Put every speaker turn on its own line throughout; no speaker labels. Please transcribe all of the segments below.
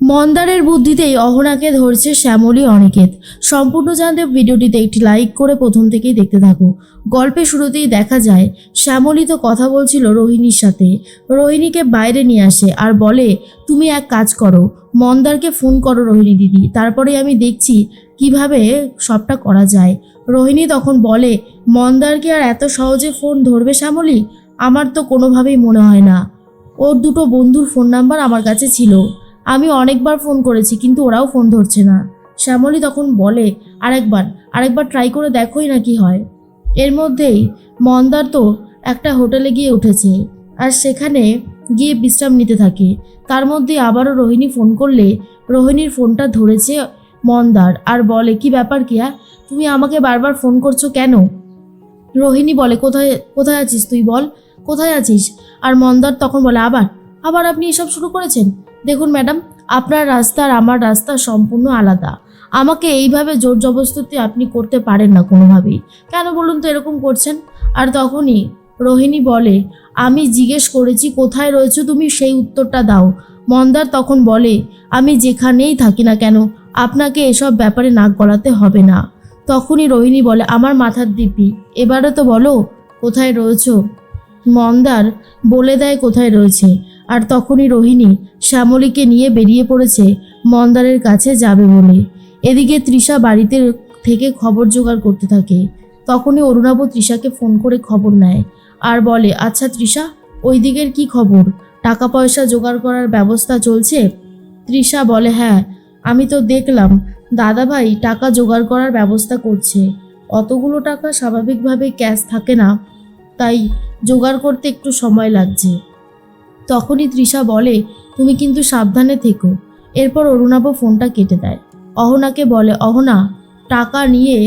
মন্দারের বুদ্ধিতেই অহনাকে ধরছে শ্যামলী অনিকেত। সম্পূর্ণ জানতে ভিডিওটিতে একটি লাইক করে প্রথম থেকেই দেখতে থাকো। গল্পের শুরুতেই দেখা যায়, শ্যামলী তো কথা বলছিল রোহিণীর সাথে। রোহিণীকে বাইরে নিয়ে আসে আর বলে, তুমি এক কাজ করো, মন্দারকে ফোন করো রোহিণী দিদি তারপরে আমি দেখছি কীভাবে সবটা করা যায়। রোহিণী তখন বলে, মন্দারকে আর এত সহজে ফোন ধরবে শ্যামলী? আমার তো কোনোভাবেই মনে হয় না। ওর দুটো বন্ধুর ফোন নাম্বার আমার কাছে ছিল। আমি অনেকবার ফোন করেছি, কিন্তু ওরাও ফোন ধরছে না। শ্যামলী তখন বলে, আরেকবার আরেকবার ট্রাই করে দেখোই না কি হয়। এর মধ্যেই মন্দার তো একটা হোটেলে গিয়ে উঠেছে, আর সেখানে গিয়ে বিশ্রাম নিতে থাকে। তার মধ্যে আবারও রোহিণী ফোন করলে রোহিণীর ফোনটা ধরেছে মন্দার, আর বলে, কি ব্যাপার কিয়া? তুমি আমাকে বারবার ফোন করছ কেন? রোহিণী বলে, কোথায় কোথায় আছিস তুই বল? কোথায় আছিস? আর মন্দার তখন বলে, আবার আবার আপনি এসব শুরু করেছেন? দেখুন ম্যাডাম, আপনার রাস্তা আর আমার রাস্তা সম্পূর্ণ আলাদা। আমাকে এইভাবে জোর জবরদস্তি আপনি করতে পারেন না কোনোভাবেই। কেন বলুন তো এরকম করছেন? আর তখনই রোহিণী বলে, আমি জিজ্ঞেস করেছি, কোথায় রয়েছো তুমি? সেই উত্তরটা দাও। মন্দার তখন বলে, আমি যেখানেই থাকি না কেন, আপনাকে এসব ব্যাপারে নাক গলাতে হবে না। তখনই রোহিণী বলে, আমার মাথার দিপি এবারে তো বলো, কোথায় রয়েছো? মন্দার বলে দেয় কোথায় রয়েছে। আর তখনই রোহিণী শ্যামলীকে নিয়ে বেরিয়ে পড়েছে মন্দারের কাছে যাবে বলে। এদিকে তৃষা বাড়িতে থেকে খবর জোগাড় করতে থাকে। তখনই অরুণাব তৃষাকে ফোন করে খবর নেয় আর বলে আচ্ছা তৃষা, ওই দিকের কী খবর? টাকা পয়সা জোগাড় করার ব্যবস্থা চলছে? তৃষা বলে হ্যাঁ আমি তো দেখলাম, দাদাভাই টাকা জোগাড় করার ব্যবস্থা করছে। অতগুলো টাকা স্বাভাবিকভাবে ক্যাশ থাকে না। তাই জোগাড় করতে একটু সময় লাগছে। তখনই তৃষা বলে, তুমি কিন্তু সাবধানে থেকো। এরপর অরুণাভ ফোনটা কেটে দেয়। অহনাকে বলে, অহনা, টাকা নিয়ে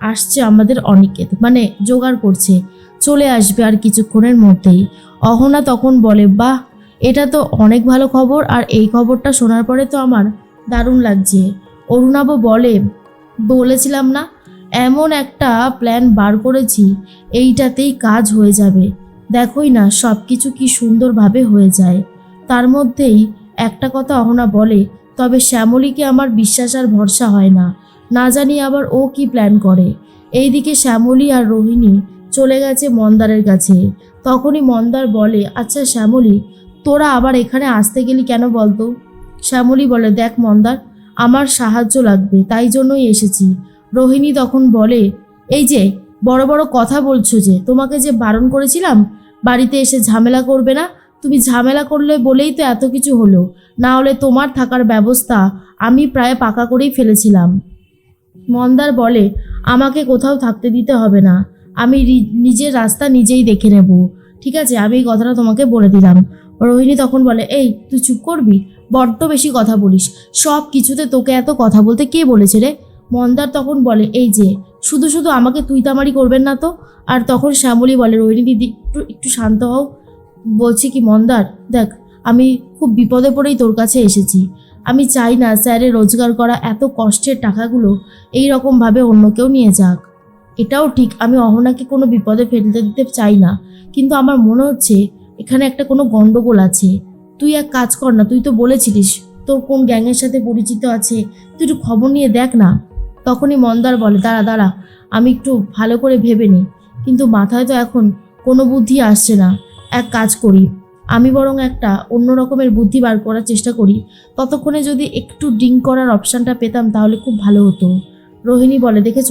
আসছে আমাদের অনিকেত। মানে জোগাড় করছে, চলে আসবে আর কিছুক্ষণের মধ্যেই। অহনা তখন বলে, বাহ, এটা তো অনেক ভালো খবর আর এই খবরটা শোনার পরে তো আমার দারুণ লাগছে। অরুণাভ বলে, বলেছিলাম না এমন একটা প্ল্যান বার করেছি, এইটাতেই কাজ হয়ে যাবে। দেখোই না সব কিছু কি সুন্দরভাবে হয়ে যায়। তার মধ্যেই একটা কথা অহনা বলে, তবে শ্যামলীকে আমার বিশ্বাস আর ভরসা হয় না। না জানি আবার ও কি প্ল্যান করে। এইদিকে শ্যামলী আর রোহিণী চলে গেছে মন্দারের কাছে। তখনই মন্দার বলে আচ্ছা শ্যামলী, তোরা আবার এখানে আসতে গেলি কেন বলতো? শ্যামলী বলে, দেখ মন্দার, আমার সাহায্য লাগবে, তাই জন্যই এসেছি। রোহিণী তখন বলে, এই যে, বড় বড় কথা বলছো যে, তোমাকে যে বারণ করেছিলাম, বাড়িতে এসে ঝামেলা করবে না? তুমি ঝামেলা করলে বলেই তো এত কিছু হলো। না হলে তোমার থাকার ব্যবস্থা আমি প্রায় পাকা করেই ফেলেছিলাম। মন্দার বলে, আমাকে কোথাও থাকতে দিতে হবে না। আমি নিজের রাস্তা নিজেই দেখে নেব। ঠিক আছে, আমি এই কথাটা তোমাকে বলে দিলাম। রোহিণী তখন বলে, এই, তুই চুপ করবি? বড্ড বেশি কথা বলিস। সব কিছুতে তোকে এত কথা বলতে কে বলেছে রে? মন্দার তখন বলে, এই যে, শুধু শুধু আমাকে তুই তামারি করবেন না তো? আর তখন শ্যামলী বলে, রোহিণী দিদি, একটু একটু শান্ত হও। বলছি কি, মন্দার, দেখ, আমি খুব বিপদে পড়েই তোর কাছে এসেছি। আমি চাই না স্যারের রোজগার করা এত কষ্টের টাকাগুলো এই রকমভাবে অন্য কেউ নিয়ে যাক। এটাও ঠিক, আমি অহনাকে কোনো বিপদে ফেলতে দিতে চাই না। কিন্তু আমার মনে হচ্ছে, এখানে একটা কোনো গণ্ডগোল আছে। তুই এক কাজ কর না, তুই তো বলেছিলিস, তোর কোন গ্যাংয়ের সাথে পরিচিত আছে, তুই একটু খবর নিয়ে দেখ না। তখনই মন্দার বলে, দাঁড়া দাঁড়া, আমি একটু ভালো করে ভেবে নিই। কিন্তু মাথায় তো এখন কোনো বুদ্ধি আসছে না। এক কাজ করি, আমি বরং একটা অন্য রকমের বুদ্ধি বার করার চেষ্টা করি। ততক্ষণে যদি একটু ড্রিঙ্ক করার অপশানটা পেতাম, তাহলে খুব ভালো হতো। রোহিণী বলে, দেখেছ?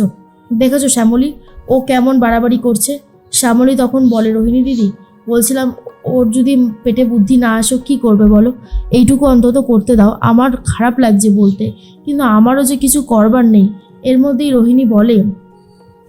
দেখেছ শ্যামলী? ও কেমন বাড়াবাড়ি করছে? শ্যামলী তখন বলে, রোহিণী দিদি, বলছিলাম ওর যদি পেটে বুদ্ধি না আসো কি করবে বলো? এইটুকু অন্তত করতে দাও। আমার খারাপ লাগছে বলতে, কিন্তু আমারও যে কিছু করবার নেই। এর মধ্যেই রোহিণী বলে,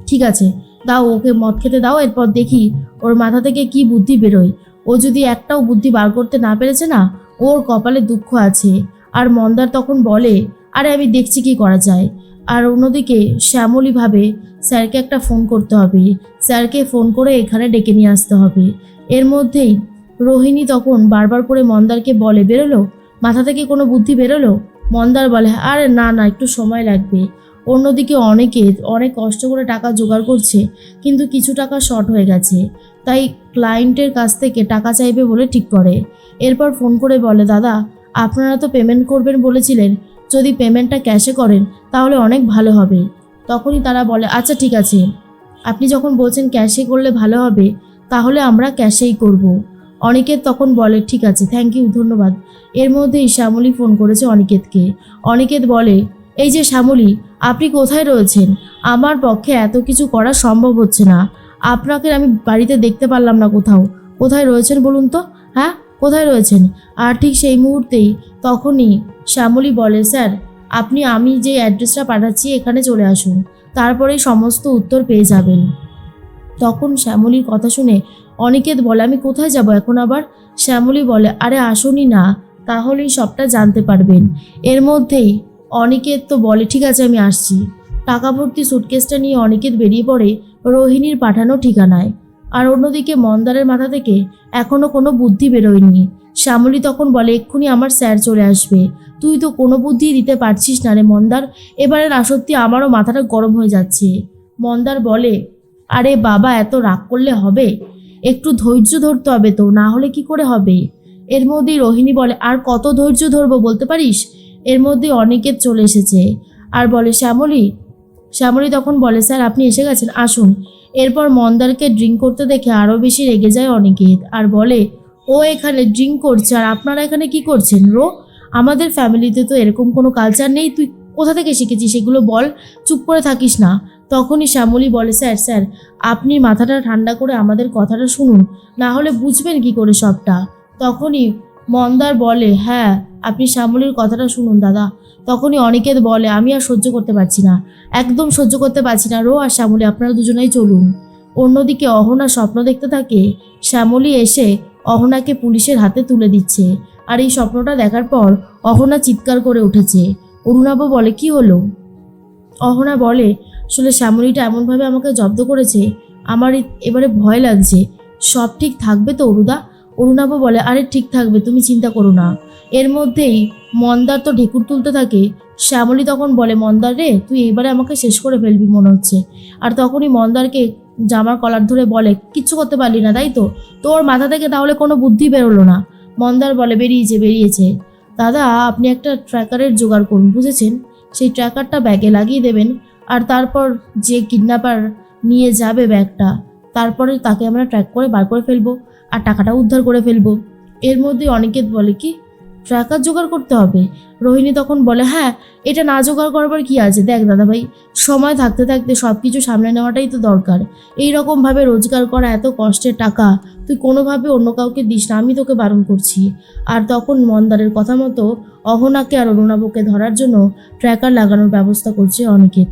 ঠিক আছে, দাও, ওকে মদ খেতে দাও, এরপর দেখি ওর মাথা থেকে কি বুদ্ধি বেরোয়। ও যদি একটাও বুদ্ধি বার করতে না পেরেছে না, ওর কপালে দুঃখ আছে। আর মন্দার তখন বলে, আরে, আমি দেখছি কি করা যায়। আর অন্যদিকে শ্যামলী ভাবে স্যারকে একটা ফোন করতে হবে। স্যারকে ফোন করে এখানে ডেকে নিয়ে আসতে হবে। এর মধ্যেই রোহিণী তখন বারবার করে মন্দারকে বলে, বেরোলো? মাথা থেকে কোনো বুদ্ধি বেরোলো? মন্দার বলে, আরে, না না, একটু সময় লাগবে। অন্যদিকে অনেকে অনেক কষ্ট করে টাকা জোগাড় করছে, কিন্তু কিছু টাকা শর্ট হয়ে গেছে। তাই ক্লায়েন্টের কাছ থেকে টাকা চাইবে বলে ঠিক করে। এরপর ফোন করে বলে, দাদা, আপনারা তো পেমেন্ট করবেন বলেছিলেন, যদি পেমেন্টটা ক্যাশে করেন, তাহলে অনেক ভালো হবে। তখনই তারা বলে আচ্ছা ঠিক আছে। আপনি যখন বলছেন ক্যাশে করলে ভালো হবে, তাহলে আমরা ক্যাশেই করব। অনিকেত তখন বলে, ঠিক আছে থ্যাংক ইউ ধন্যবাদ। এর মধ্যেই শ্যামলী ফোন করেছে অনিকেতকে। অনিকেত বলে এই যে শ্যামলী, আপনি কোথায় রয়েছেন? আমার পক্ষে এত কিছু করা সম্ভব হচ্ছে না। আপনাকে আমি বাড়িতে দেখতে পারলাম না কোথাও। কোথায় রয়েছেন বলুন তো? হ্যাঁ কোথায় রয়েছেন? আর ঠিক সেই মুহূর্তেই তখনই শ্যামলী বলে, স্যার, আপনি, আমি যে অ্যাড্রেসটা পাঠাচ্ছি, এখানে চলে আসুন। তারপরেই সমস্ত উত্তর পেয়ে যাবেন। তখন শ্যামলীর কথা শুনে অনিকেত বলে, আমি কোথায় যাব এখন আবার? শ্যামলী বলে, আরে আসুনই না, তাহলেই সবটা জানতে পারবেন। এর মধ্যেই অনিকেত তো বলে, ঠিক আছে, আমি আসছি। টাকা ভর্তি সুটকেসটা নিয়ে অনিকেত বেরিয়ে পড়ে রোহিণীর পাঠানো ঠিকানায়। আর অন্যদিকে মন্দারের মাথা থেকে এখনও কোনো বুদ্ধি বেরোয়নি। শ্যামলী তখন বলে, এক্ষুনি আমার স্যার চলে আসবে। তুই তো কোনো বুদ্ধি দিতে পারছিস না রে মন্দার। এবারে না সত্যি আমারও মাথাটা গরম হয়ে যাচ্ছে। মন্দার বলে, আরে বাবা, এত রাগ করলে হবে? একটু ধৈর্য ধরতে হবে তো, না হলে কি করে হবে? এর মধ্যেই রোহিণী বলে, আর কত ধৈর্য ধরবো বলতে পারিস? এর মধ্যে অনেকের চলে এসেছে। আর বলে, শ্যামলী শ্যামলী তখন বলে, স্যার, আপনি এসে গেছেন, আসুন। এরপর মন্দারকে ড্রিঙ্ক করতে দেখে আরও বেশি রেগে যায় অনিকেত আর বলে, ও এখানে ড্রিঙ্ক করছে, আর আপনারা এখানে কি করছেন রো? আমাদের ফ্যামিলিতে তো এরকম কোনো কালচার নেই। তুই কোথা থেকে শিখেছিস সেগুলো বল, চুপ করে থাকিস না। তখনই শ্যামলী বলে, স্যার স্যার, আপনি মাথাটা ঠান্ডা করে আমাদের কথাটা শুনুন, না হলে বুঝবেন কি করে সবটা? তখনই মন্দার বলে হ্যাঁ আপনি শ্যামলীর কথাটা শুনুন দাদা। তখনই অনিকেত বলে, আমি আর সহ্য করতে পারছি না। একদম সহ্য করতে পারছি না। রো আর শ্যামলী, আপনারা দুজনেই চলুন। অন্যদিকে অহনা স্বপ্ন দেখতে থাকে, শ্যামলী এসে অহনাকে পুলিশের হাতে তুলে দিচ্ছে। আর এই স্বপ্নটা দেখার পর অহনা চিৎকার করে উঠেছে। অরুণাব বলে, কি হলো? অহনা বলে, আসলে শ্যামলীটা এমনভাবে আমাকে জব্দ করেছে। আমার এবারে ভয় লাগছে। সব ঠিক থাকবে তো, অরুদা? অরুণাব বলে, আরে ঠিক থাকবে, তুমি চিন্তা করো না। এর মধ্যেই মন্দার তো ঢেকুর তুলতে থাকে। শ্যামলী তখন বলে, মন্দার রে, তুই এবারে আমাকে শেষ করে ফেলবি মনে হচ্ছে। আর তখনই মন্দারকে জামার কলার ধরে বলে, কিচ্ছু করতে পারলি না, তাই তো? তোর মাথা থেকে তাহলে কোনো বুদ্ধি বেরোলো না। মন্দার বলে, বেরিয়েছে বেরিয়েছে। দাদা, আপনি একটা ট্র্যাকারের জোগাড় করুন, বুঝেছেন? সেই ট্র্যাকারটা ব্যাগে লাগিয়ে দেবেন, আর তারপর যে কিডন্যাপার নিয়ে যাবে ব্যাগটা, তারপরে তাকে আমরা ট্র্যাক করে বার করে ফেলব। আর টাকাটা উদ্ধার করে ফেলব। এর মধ্যে অনিকেত বলে, কি? ট্র্যাকার জোগাড় করতে হবে? রোহিণী তখন বলে হ্যাঁ এটা না জোগাড় করবার কি আছে? দেখ দাদা ভাই সময় থাকতে থাকতে সব কিছু সামলে নেওয়াটাই তো দরকার। এই রকমভাবে রোজগার করা এত কষ্টের টাকা, তুই কোনোভাবে অন্য কাউকে দিস না, আমি তোকে বারণ করছি। আর তখন মন্দারের কথা মতো অহনাকে আর অরুণাবকে ধরার জন্য ট্র্যাকার লাগানোর ব্যবস্থা করছে অনিকেত।